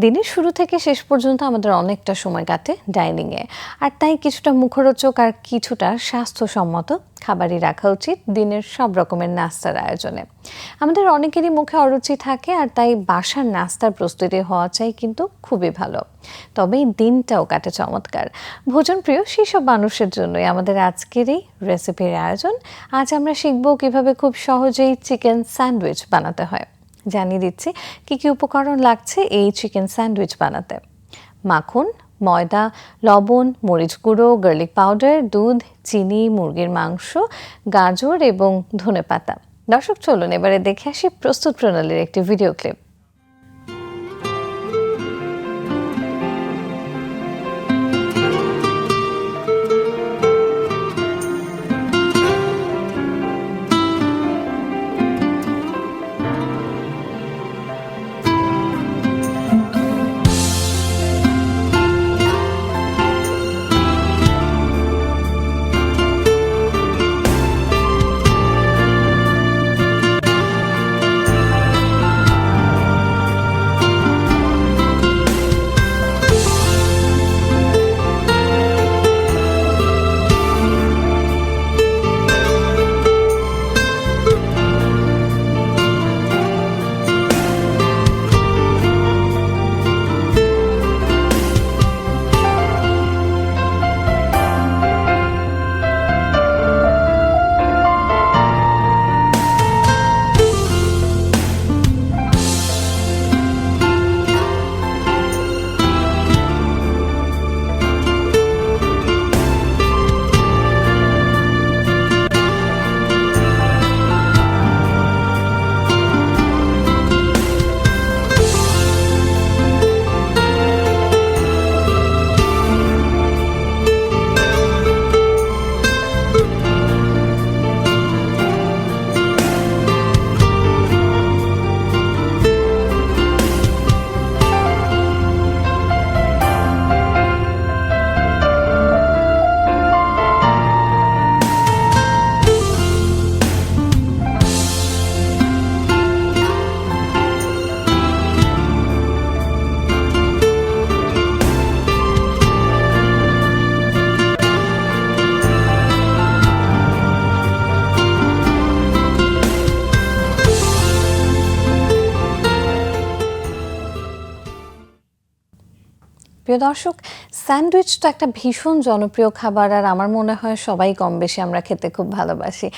দিনের শুরু থেকে শেষ পর্যন্ত আমাদের অনেকটা সময় কাটে ডাইনিংয়ে। আর তাই কিছুটা মুখরোচক আর কিছুটা স্বাস্থ্যসম্মত খাবারই রাখা উচিত দিনের সব রকমের নাস্তার আয়োজনে। আমাদের অনেকেরই মুখে অরুচি থাকে আর তাই বাসার নাস্তার প্রস্তুতি হওয়া চাই কিন্তু খুবই ভালো। তবে দিনটাও কাটে চমৎকার। ভোজন প্রিয় সেই সব মানুষের জন্যই আমাদের আজকের এই রেসিপির আয়োজন। আজ আমরা শিখব কীভাবে খুব সহজেই চিকেন স্যান্ডউইচ বানাতে হয়। জানিয়ে দিচ্ছি, কী কী উপকরণ লাগছে এই চিকেন স্যান্ডউইচ বানাতে? মাখন, ময়দা, লবণ, মরিচ গুঁড়ো গার্লিক পাউডার দুধ, চিনি, মুরগির মাংস, গাজর এবং ধনে পাতা দর্শক, চলুন এবারে দেখে আসি প্রস্তুত প্রণালীর একটি ভিডিও ক্লিপ প্রিয় দর্শক, স্যান্ডউইচ তো একটা ভীষণ জনপ্রিয় খাবার আর আমার মনে হয় সবাই কম বেশি আমরা খেতে খুব ভালোবাসি।